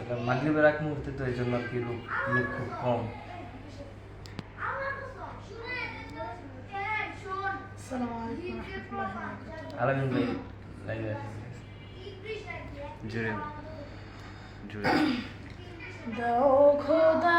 আসলে মাগরিবের এক মুহূর্তে তো এই জন্য আর কি লোক লোক খুব কম। আসসালামু আলামিন ভাই লাইভে জুড়ে জুড়ে। দাও খোদা